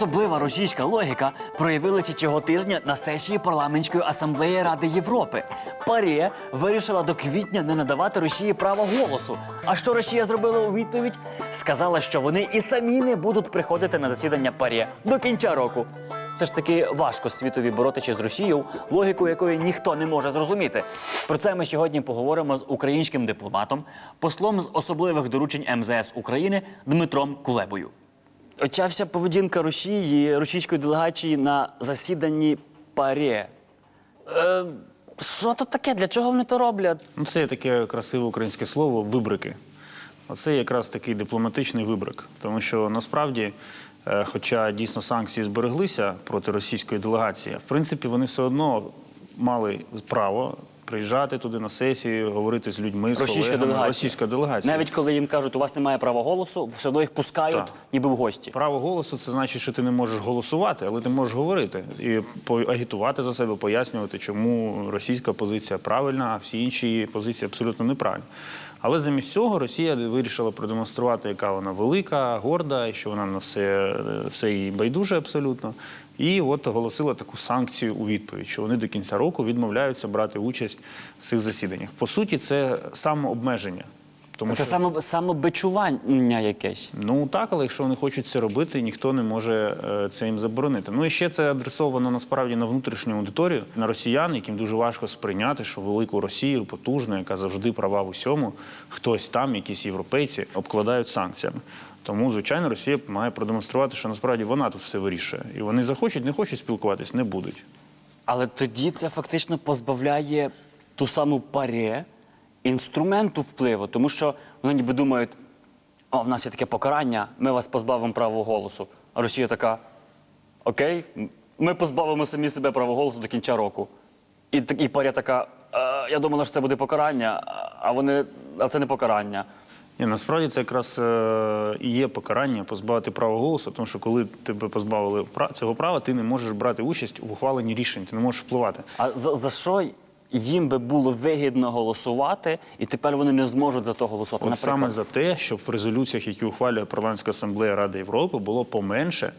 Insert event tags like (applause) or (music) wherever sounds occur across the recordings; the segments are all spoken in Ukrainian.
Особлива російська логіка проявилася цього тижня на сесії парламентської асамблеї Ради Європи. Парія вирішила до квітня не надавати Росії право голосу. А що Росія зробила у відповідь? Сказала, що вони і самі не будуть приходити на засідання Парія до кінця року. Це ж таки важко світові боротися з Росією, логіку якої ніхто не може зрозуміти. Про це ми сьогодні поговоримо з українським дипломатом, послом з особливих доручень МЗС України Дмитром Кулебою. Оця вся поведінка Росії, російської делегації на засіданні ПАРЄ. Е, що то таке? Для чого вони то роблять? Ну, це є таке красиве українське слово вибрики. Оце якраз такий дипломатичний вибрик. Тому що насправді, е, хоча дійсно санкції збереглися проти російської делегації, в принципі, вони все одно мали право приїжджати туди на сесію, говорити з людьми, з Російська колегами. делегація. Російська делегація. Навіть коли їм кажуть, у вас немає права голосу, все одно їх пускають, Так. ніби в гості. Право голосу це значить, що ти не можеш голосувати, але ти можеш говорити і по- агітувати за себе, пояснювати, чому російська позиція правильна, а всі інші позиції абсолютно неправильні. Але замість цього Росія вирішила продемонструвати, яка вона велика, горда, і що вона на все, все їй байдуже абсолютно. І от оголосила таку санкцію у відповідь, що вони до кінця року відмовляються брати участь в цих засіданнях. По суті, це самообмеження. Тому Це само, самобичування якесь. Ну так, але якщо вони хочуть це робити, ніхто не може е, це їм заборонити. Ну і ще це адресовано насправді на внутрішню аудиторію, на росіян, яким дуже важко сприйняти, що велику Росію потужну, яка завжди права в усьому, хтось там, якісь європейці, обкладають санкціями. Тому, звичайно, Росія має продемонструвати, що насправді вона тут все вирішує. І вони захочуть, не хочуть спілкуватись, не будуть. Але тоді це фактично позбавляє ту саму паре інструменту впливу, тому що вони ніби думають, о, в нас є таке покарання, ми вас позбавимо права голосу. А Росія така: Окей, ми позбавимо самі себе права голосу до кінця року. І, і паря така: «Е, я думала, що це буде покарання, а вони, а це не покарання. Ні, насправді це якраз е, і є покарання позбавити права голосу, тому що коли тебе позбавили цього права, ти не можеш брати участь у ухваленні рішень, ти не можеш впливати. А за, за що їм би було вигідно голосувати, і тепер вони не зможуть за то голосувати? От Наприклад, саме за те, щоб в резолюціях, які ухвалює парламентська асамблея Ради Європи, було поменше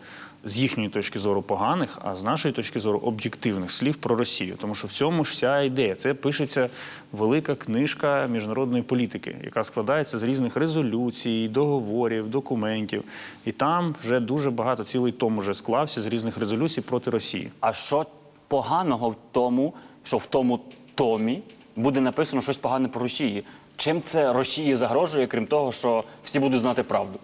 з їхньої точки зору поганих, а з нашої точки зору об'єктивних слів про Росію. Тому що в цьому ж вся ідея. Це пишеться велика книжка міжнародної політики, яка складається з різних резолюцій, договорів, документів. І там вже дуже багато цілий том уже склався з різних резолюцій проти Росії. А що поганого в тому, що в тому томі буде написано щось погане про Росію? Чим це Росії загрожує, крім того, що всі будуть знати правду?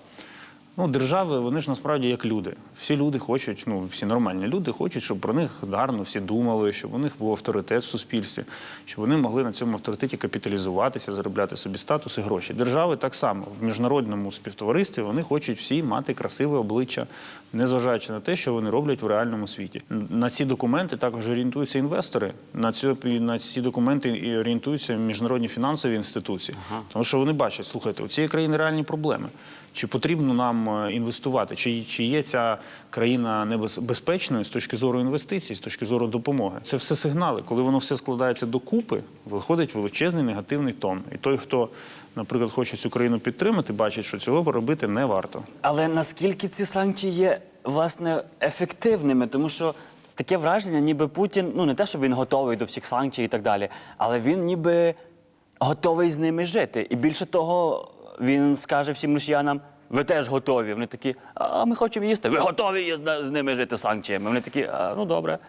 Ну, держави, вони ж насправді як люди. Всі люди хочуть, ну всі нормальні люди хочуть, щоб про них гарно всі думали, щоб у них був авторитет в суспільстві, щоб вони могли на цьому авторитеті капіталізуватися, заробляти собі статус і гроші. Держави так само в міжнародному співтоваристві вони хочуть всі мати красиве обличчя, незважаючи на те, що вони роблять в реальному світі. На ці документи також орієнтуються інвестори. На цю на ці документи і орієнтуються міжнародні фінансові інституції, тому що вони бачать, слухайте, у цієї країни реальні проблеми. Чи потрібно нам е, інвестувати? Чи, чи є ця країна небезпечною з точки зору інвестицій, з точки зору допомоги? Це все сигнали. Коли воно все складається докупи, виходить величезний негативний тон. І той, хто, наприклад, хоче цю країну підтримати, бачить, що цього робити не варто. Але наскільки ці санкції є власне ефективними? Тому що таке враження, ніби Путін, ну не те, що він готовий до всіх санкцій і так далі, але він ніби готовий з ними жити. І більше того, він скаже всім росіянам. Ви теж готові. Вони такі, а ми хочемо їсти. Ви готові з ними жити санкціями. Вони такі, а, ну добре.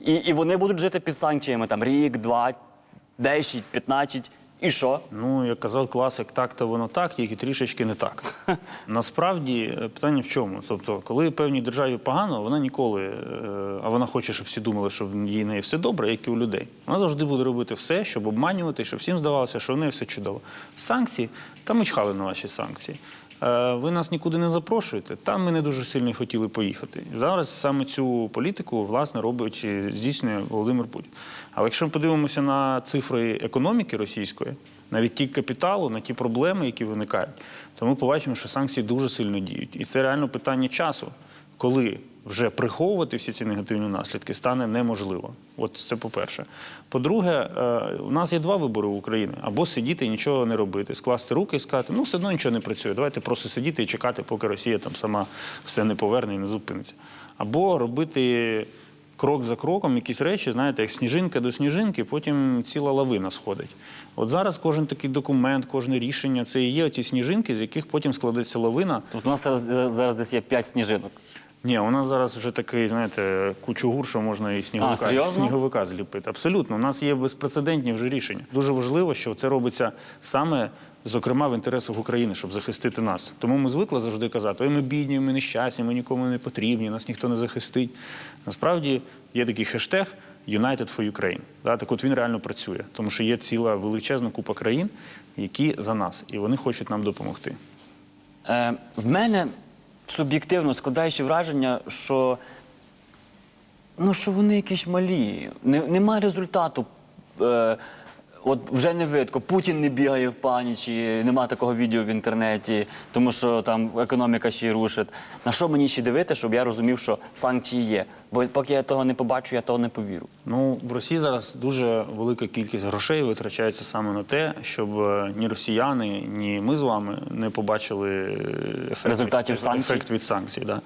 І, і вони будуть жити під санкціями там рік, два, 10, 15. І що? Ну, як казав класик, так то воно так, тільки трішечки не так. (laughs) Насправді е, питання в чому? Тобто, коли певній державі погано, вона ніколи, е, а вона хоче, щоб всі думали, що в її неї все добре, як і у людей. Вона завжди буде робити все, щоб обманювати, щоб всім здавалося, що в неї все чудово. Санкції, та ми чхали на ваші санкції. Е, Ви нас нікуди не запрошуєте. Там ми не дуже сильно хотіли поїхати. Зараз саме цю політику власне робить здійснює Володимир Путін. Але якщо ми подивимося на цифри економіки російської, навіть ті капіталу, на ті проблеми, які виникають, то ми побачимо, що санкції дуже сильно діють. І це реально питання часу, коли вже приховувати всі ці негативні наслідки стане неможливо. От це по-перше. По-друге, е, у нас є два вибори в Україні: або сидіти і нічого не робити, скласти руки і сказати, ну все одно нічого не працює. Давайте просто сидіти і чекати, поки Росія там сама все не поверне і не зупиниться. або робити крок за кроком якісь речі, знаєте, як сніжинка до сніжинки, потім ціла лавина сходить. От зараз кожен такий документ, кожне рішення це і є ці сніжинки, з яких потім складеться лавина. Тут у нас зараз, зараз десь є 5 сніжинок. Ні, у нас зараз вже такий, знаєте, кучугур, що можна і сніговика, А, сніговика зліпити. Абсолютно, у нас є безпрецедентні вже рішення. Дуже важливо, що це робиться саме. Зокрема, в інтересах України, щоб захистити нас. Тому ми звикли завжди казати: ой, ми бідні, ми нещасні, ми нікому не потрібні, нас ніхто не захистить. Насправді є такий хештег United for Ukraine. Да? Так от він реально працює, тому що є ціла величезна купа країн, які за нас, і вони хочуть нам допомогти. Е, в мене суб'єктивно складаючи враження, що, ну, що вони якісь малі. Не, нема результату. Е, от вже не видко, Путін не бігає в панічі, нема такого відео в інтернеті, тому що там економіка ще й рушить. На що мені ще дивити, щоб я розумів, що санкції є? Бо поки я того не побачу, я того не повірю. Ну, в Росії зараз дуже велика кількість грошей витрачається саме на те, щоб е, ні росіяни, ні ми з вами не побачили е, ефект, Результатів від, санкцій? ефект від санкцій. Да.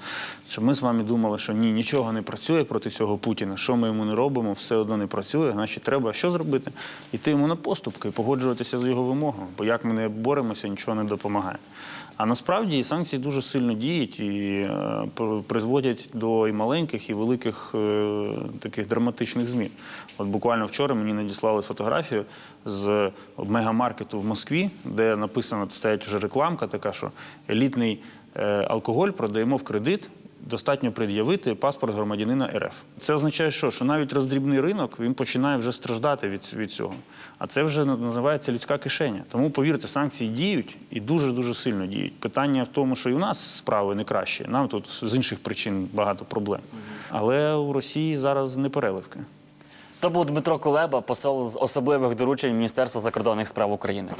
Щоб ми з вами думали, що ні, нічого не працює проти цього Путіна. Що ми йому не робимо, все одно не працює. Значить, треба що зробити? Іти йому на поступки, погоджуватися з його вимогами. Бо як ми не боремося, нічого не допомагає. А насправді санкції дуже сильно діють і е, призводять до і маленьких, і великих е, таких драматичних змін. От буквально вчора мені надіслали фотографію з мегамаркету в Москві, де написано, стоять вже рекламка, така що елітний е, алкоголь продаємо в кредит. Достатньо пред'явити паспорт громадянина РФ. Це означає, що, що навіть роздрібний ринок він починає вже страждати від, від цього. А це вже називається людська кишеня. Тому повірте, санкції діють і дуже дуже сильно діють. Питання в тому, що і у нас справи не кращі. Нам тут з інших причин багато проблем. Але у Росії зараз не переливки. То був Дмитро Кулеба, посол з особливих доручень Міністерства закордонних справ України.